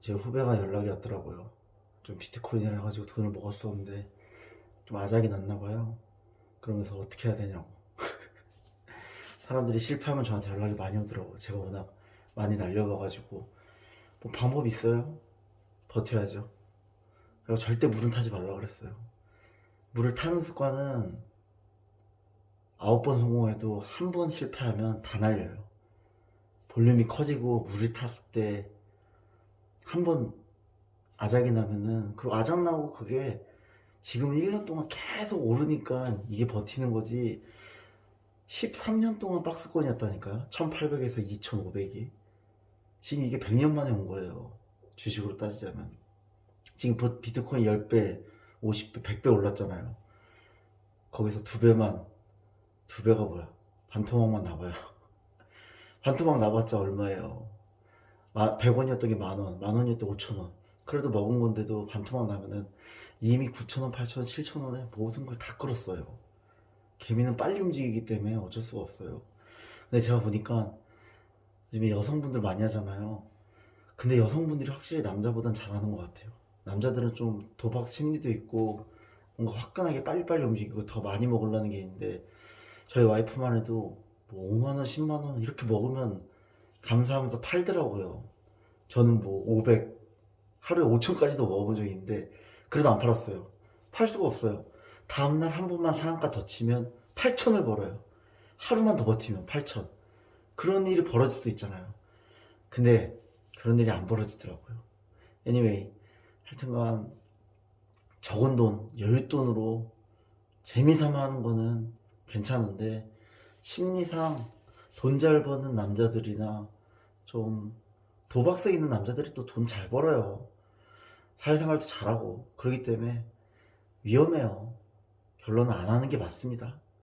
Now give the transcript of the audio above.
제 후배가 연락이 왔더라고요. 좀 비트코인을 해가지고 돈을 먹었었는데 좀 아작이 났나 봐요. 그러면서 어떻게 해야 되냐고. 사람들이 실패하면 저한테 연락이 많이 오더라고요. 제가 워낙 많이 날려봐가지고 뭐 방법 있어요? 버텨야죠. 그리고 절대 물은 타지 말라 그랬어요. 물을 타는 습관은 아홉 번 성공해도 한 번 실패하면 다 날려요. 볼륨이 커지고 물이 탔을 때 한번 아작이 나면은 그 아작 나고 그게 지금 1년 동안 계속 오르니까 이게 버티는 거지. 13년 동안 박스권이었다니까요. 1800에서 2500이. 지금 이게 100년 만에 온 거예요. 주식으로 따지자면. 지금 버- 비트코인 10배 50배 100배 올랐잖아요. 거기서 두 배만 두 배가 뭐야? 반토막만 나봐요. 반토막 나봤자 얼마예요 100원이었던 게 만원, 만원이었던 5천원. 그래도 먹은 건데도 반토막 나면은 이미 9천원, 8천원, 7천원에 모든 걸 다 끌었어요. 개미는 빨리 움직이기 때문에 어쩔 수가 없어요. 근데 제가 보니까 요즘에 여성분들 많이 하잖아요. 근데 여성분들이 확실히 남자보단 잘하는 것 같아요. 남자들은 좀 도박 심리도 있고 뭔가 화끈하게 빨리빨리 움직이고 더 많이 먹으려는 게 있는데 저희 와이프만 해도 뭐 5만원, 10만원 이렇게 먹으면 감사하면서 팔더라고요. 저는 뭐 500, 하루에 5천까지도 먹어본 적이 있는데, 그래도 안 팔았어요. 팔 수가 없어요. 다음날 한 번만 상한가 더 치면 8천을 벌어요. 하루만 더 버티면 8천. 그런 일이 벌어질 수 있잖아요. 근데 그런 일이 안 벌어지더라고요. anyway, 하여튼간 적은 돈, 여윳돈으로 재미삼아 하는 거는 괜찮은데, 심리상 돈 잘 버는 남자들이나 좀 도박성 있는 남자들이 또 돈 잘 벌어요. 사회생활도 잘하고 그러기 때문에 위험해요. 결론은 안 하는 게 맞습니다.